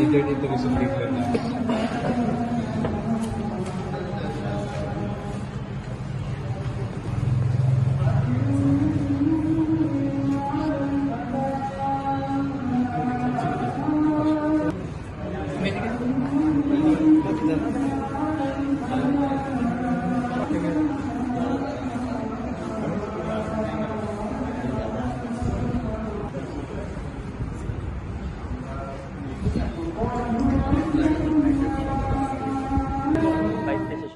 निधन इंटरव्ह्यूसून घेतलेलं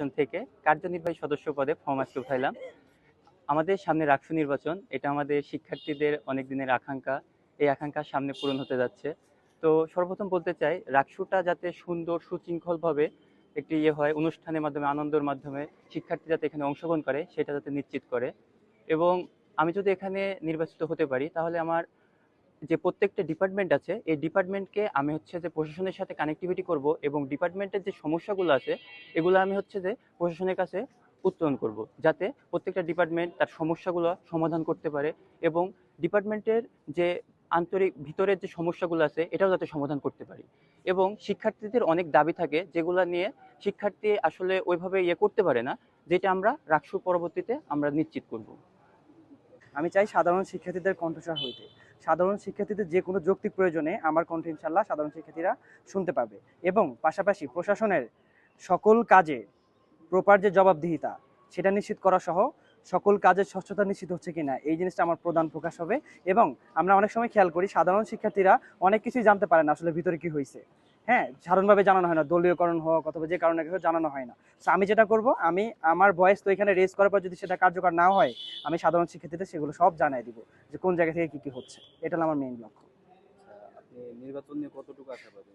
কিছু দেখলেন না বাইশ স্টেশন থেকে কার্যনির্বাহী সদস্য পদে ফর্ম আজকে উঠাইলাম। আমাদের সামনে রাকসু নির্বাচন, এটা আমাদের শিক্ষার্থীদের অনেক দিনের আকাঙ্ক্ষা। এই আকাঙ্ক্ষা সামনে পূরণ হতে যাচ্ছে। তো সর্বপ্রথম বলতে চাই, রাকসুটা যাতে সুন্দর, সুশৃঙ্খলভাবে একটি ইয়ে হয়, অনুষ্ঠানের মাধ্যমে, আনন্দের মাধ্যমে শিক্ষার্থী যাতে এখানে অংশগ্রহণ করে, সেটা যাতে নিশ্চিত করে। এবং আমি যদি এখানে নির্বাচিত হতে পারি, তাহলে আমার যে প্রত্যেকটা ডিপার্টমেন্ট আছে, এই ডিপার্টমেন্টকে আমি হচ্ছে যে প্রশাসনের সাথে কানেক্টিভিটি করব এবং ডিপার্টমেন্টের যে সমস্যাগুলো আছে, এগুলো আমি হচ্ছে যে প্রশাসনের কাছে উত্তোলন করব। যাতে প্রত্যেকটা ডিপার্টমেন্ট তার সমস্যাগুলো সমাধান করতে পারে এবং ডিপার্টমেন্টের যে আন্তরিক ভিতরের যে সমস্যাগুলো আছে, এটাও যাতে সমাধান করতে পারি। এবং শিক্ষার্থীদের অনেক দাবি থাকে যেগুলো নিয়ে শিক্ষার্থী আসলে ওইভাবে ইয়ে করতে পারে না, যেটা আমরা রাখসু পরবর্তীতে আমরা নিশ্চিত করব। আমি চাই সাধারণ শিক্ষার্থীদের কণ্ঠস্বর হইতে। সাধারণ শিক্ষার্থীদের যে কোনো যৌক্তিক প্রয়োজনে আমার কণ্ঠ ইনশাল্লাহ সাধারণ শিক্ষার্থীরা শুনতে পাবে। এবং পাশাপাশি প্রশাসনের সকল কাজে প্রপার যে জবাবদিহিতা, সেটা নিশ্চিত করা সহ সকল কাজের স্বচ্ছতা নিশ্চিত হচ্ছে কিনা, এই জিনিসটা আমার প্রধান প্রকাশ হবে। এবং আমরা অনেক সময় খেয়াল করি, সাধারণ শিক্ষার্থীরা অনেক কিছুই জানতে পারে না আসলে ভিতরে কি হয়েছে হ্যাঁ সাধারণভাবে জানানো হয় না দলীয়করণ হোক অথবা যে কারণে জানানো হয় না। তো আমি যেটা করব আমি আমার ভয়েস তো এখানে রেজ করার পর যদি সেটা কার্যকর না হয় আমি সাধারণ শিক্ষার্থীদের সেগুলো সব জানাই দিব যে কোন জায়গা থেকে কি কি হচ্ছে। এটা হলো আমার মেইন লক্ষ্য। নির্বাচন নিয়ে কতটুকু আশাবাদী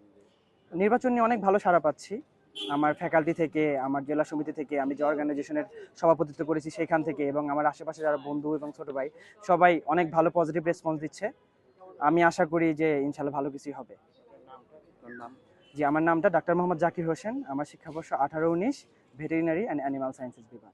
নির্বাচন নিয়ে অনেক ভালো সাড়া পাচ্ছি। আমার ফ্যাকাল্টি থেকে আমার জেলা সমিতি থেকে আমি যে অর্গানাইজেশনের সভাপতিত্ব করেছি সেখান থেকে এবং আমার আশেপাশে যারা বন্ধু এবং ছোট ভাই সবাই অনেক ভালো পজিটিভ রেসপন্স দিচ্ছে। আমি আশা করি যে ইনশাল্লাহ ভালো কিছুই হবে। নাম জি আমার নামটা ডাক্তার মোহাম্মদ জাকির হোসেন, আমার শিক্ষাবর্ষ আঠারো উনিশ ভেটেরিনারি অ্যান্ড অ্যানিমাল সায়েন্সেস বিভাগ।